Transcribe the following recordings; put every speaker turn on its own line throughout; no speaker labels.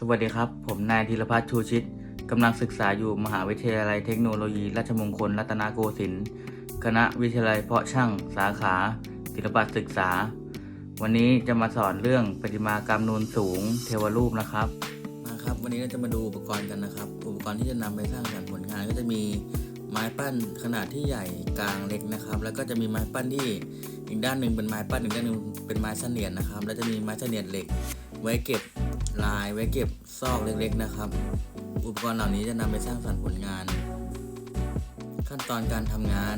สวัสดีครับ ผมนายธีรพัฒน์ชูชิตกำลังศึกษาอยู่มหาวิทยาลัยเทคโนโลยี ราชมงคล รัตนโกสินทร์คณะวิทยาลัยเพาะช่าง สาขา ศิลปศึกษา วันนี้จะมาสอนเรื่องประติมากรรมนูนสูง เทวรูปนะครับมาครับ วันนี้เราจะมาดูอุปกรณ์กันนะครับ อุปกรณ์ที่จะนำไปสร้างสรรค์ผลงาน ก็จะมีไม้ปั้นขนาดที่ใหญ่กลางเล็กนะครับ แล้วก็จะมีไม้ปั้นที่อีกด้านหนึ่งเป็นไม้ปั้นอีกด้านหนึ่งเป็นไม้เสนียดนะครับ แล้วจะมีไม้เสนียดเหล็ก ไว้เก็บ ลายไว้เก็บซอกเล็กๆนะครับ อุปกรณ์เหล่านี้จะนำไปสร้างสรรค์ผลงาน ขั้นตอนการทำงาน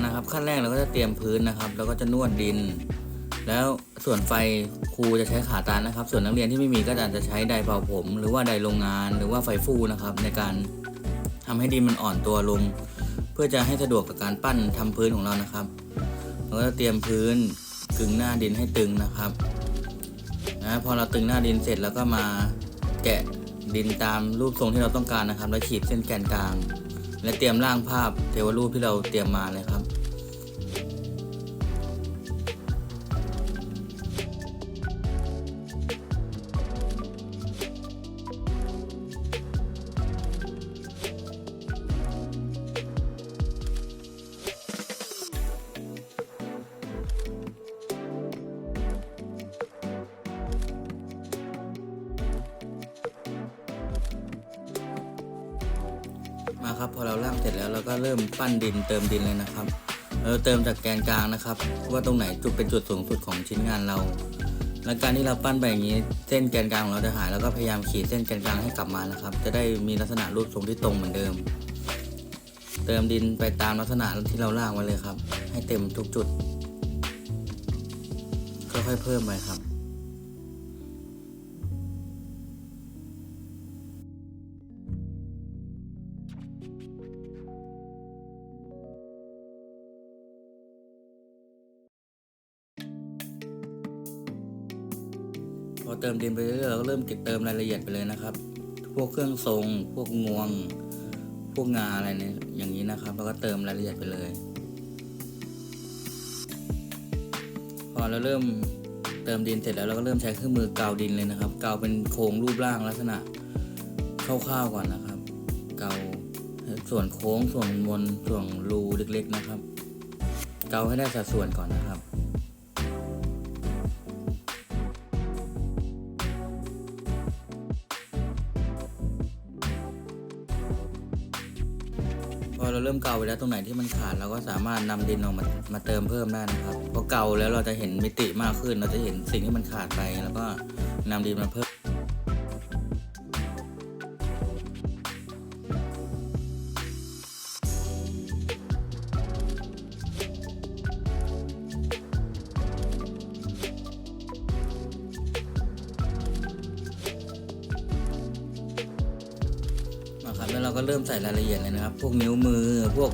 นะครับ ขั้นแรกเราก็จะเตรียมพื้นนะครับ แล้วก็จะนวดดิน แล้วส่วนไฟครูจะใช้ขาตานนะครับ ส่วนนักเรียนที่ไม่มีก็อาจจะใช้ไดเป่าผม หรือว่าไดโรงงาน หรือว่าไฟฟูนะครับ ในการทำให้ดินมันอ่อนตัวลง เพื่อจะให้สะดวกกับการปั้นทำพื้นของเรานะครับเราก็จะเตรียมพื้นกึ่งหน้าดินให้ตึงนะครับ นะพอเราตึงหน้าดินเสร็จแล้วก็มาแกะดินตามรูปทรงที่เราต้องการนะครับ แล้วขีดเส้นแกนกลาง และเตรียมร่างภาพเทวรูปที่เราเตรียมมาเลยครับ ครับ พอเราล่างเสร็จแล้วเราก็เริ่มปั้นดินเติมดินเลยนะครับ เราเติมจากแกนกลางนะครับ ว่าตรงไหนจุดเป็นจุดสูงสุดของชิ้นงานเราและการที่เราปั้นไปอย่างนี้เส้นแกนกลางของเราจะหายแล้วก็พยายามขีดเส้นแกนกลางให้กลับมานะครับ จะได้มีลักษณะรูปทรงที่ตรงเหมือนเดิม เติมดินไปตามลักษณะที่เราล่างไว้เลยครับ ให้เต็มทุกจุดค่อยๆเพิ่มไปครับ อเติมดินไปเรื่อยๆเราก็เริ่มเก็บเติมรายละเอียดไปเลยนะครับ พวกเครื่องทรง พวกงวง พวกงาอะไรเนี่ยอย่างนี้นะครับแล้วก็เติมรายละเอียดไปเลย พอเราเริ่มเติมดินเสร็จแล้วเราก็เริ่มใช้เครื่องมือกาวดินเลยนะครับกาวเป็นโครงรูปร่างลักษณะคร่าวๆก่อนนะครับเกาส่วนโค้งส่วนมนส่วนรูเล็กๆนะครับ เกาให้ได้สัดส่วนก่อนนะครับ อเราเริ่มเกาไปแล้วตรงไหนที่มันขาดเราก็สามารถนำดินออกมามาเติมเพิ่มได้นะครับพอเกาแล้วเราจะเห็นมิติมากขึ้น เราจะเห็นสิ่งที่มันขาดไปแล้วก็นำดินมาเพิ่ม นะครับแล้วเราก็เริ่มใส่รายละเอียดเลยนะครับ พวกนิ้วมือพวก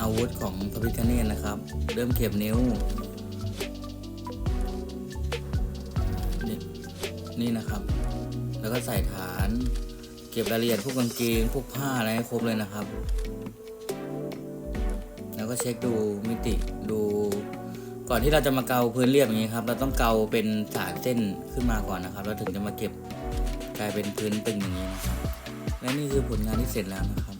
อาวุธของพระพิฆเนศนะครับ เริ่มเก็บนิ้วนี่นี่นะครับ แล้วก็ใส่ฐาน เก็บรายละเอียดพวกกางเกงพวกผ้าอะไรให้ครบเลยนะครับ แล้วก็เช็คดูมิติดูก่อนที่เราจะมาเกาพื้นเรียบอย่างนี้ครับ เราต้องเกาเป็นสายเส้นขึ้นมาก่อนนะครับแล้วถึงจะมาเก็บกลายเป็นพื้นตึงอย่างนี้นะครับ และนี่คือผลงานที่เสร็จแล้วนะครับ